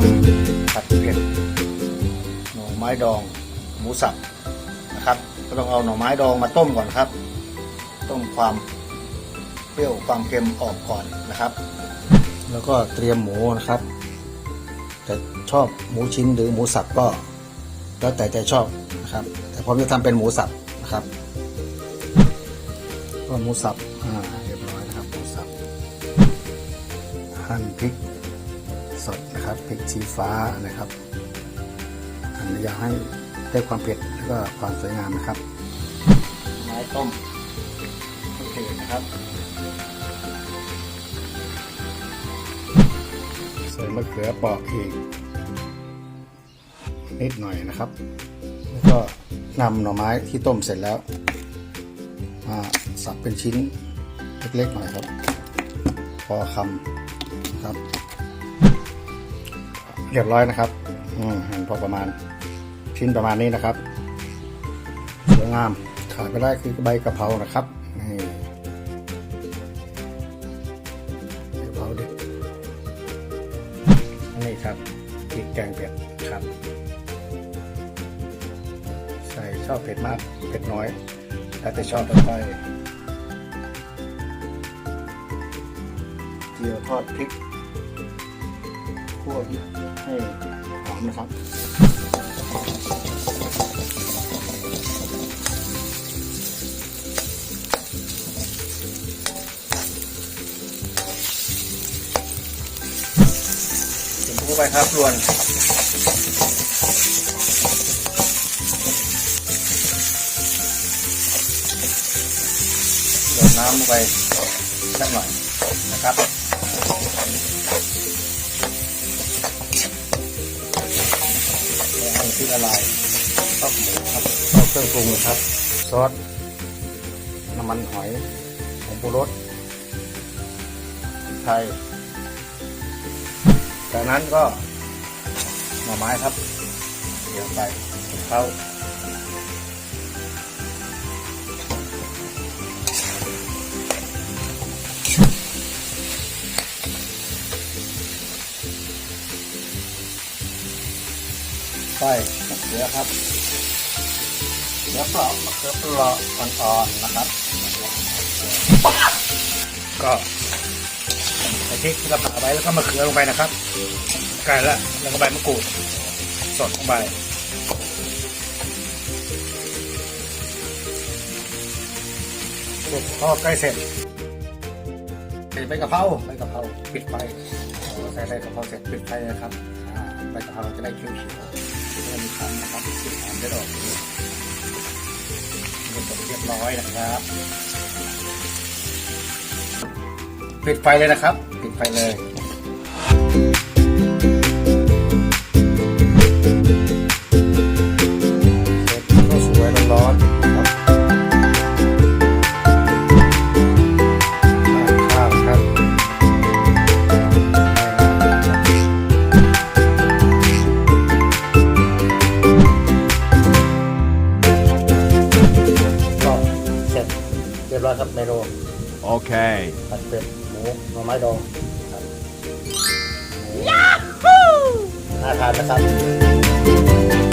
ำผัดเผ็ดหน่อไม้ดองหมูสับนะครับ ก็ต้องเอาหน่อไม้ดองมาต้มก่อนครับ ต้มความเปรี้ยวความเค็มออกก่อนนะครับ แล้วก็เตรียมหมูนะครับแต่ชอบหมูชิ้นหรือหมูสับก็ แล้วแต่ใจชอบนะครับ แต่ผมจะทำเป็นหมูสับนะครับก็หมูสับอ่าเรียบร้อยนะครับหมูสับหั่นพริก สดนะครับพริกชี้ฟ้านะครับหั่นอยากให้ได้ความเผ็ดแล้วก็ความสวยงามนะครับ ไม้ต้มโอเคนะครับ ใส่มะเขือเปอกอีกนิดหน่อยนะครับ แล้วก็นำหน่อไม้ที่ต้มเสร็จแล้วมาสับเป็นชิ้นเล็กๆหน่อยครับ พอคำครับ เรียบร้อยนะครับ อืมหั่นพอประมาณชิ้นประมาณนี้นะครับสวยงามขาดไม่ได้คือใบกะเพรานะครับนี่กะเพราดินนี้ครับพริกแกงเผ็ดครับ ใส่ชอบเผ็ดมากเผ็ดน้อยแล้วแต่ชอบต่อไปเจียวทอดพริก คั่วพริกให้หอมนะครับถึงพูไปครับรวนเดี๋ยวน้ำลงไปสักหน่อยนะครับ พริกละลายก็หมูครับเข้เครื่องปรุงนะครับ ซอสน้ำมันหอยผงปูรสไทย จากนั้นก็หน่อไม้ครับเดี๋ยวไปเข้า ไปมะเขือครับเขือเปรามะเขือเปราะอ่อนๆนะครับ ก็ใส่พริกที่เราผ่าไว้แล้วก็มะเขือลงไปนะครับไก่ละแล้วก็ใบมะกรูดสดลงไปพอใกล้เสร็จใส่ใบกะเพราใบกะเพราปิดไฟใส่ใบกะเพราเสร็จปิดไฟเลยครับใบกะเพราจะได้เขียวๆ ทำนะครับสีหอมได้ออกนี่ก็เสร็จเรียบร้อยนะครับปิดไฟเลยนะครับ ปิดไฟเลย เป็ดหมูหน่อไม้ดองครับน่าทานนะครับ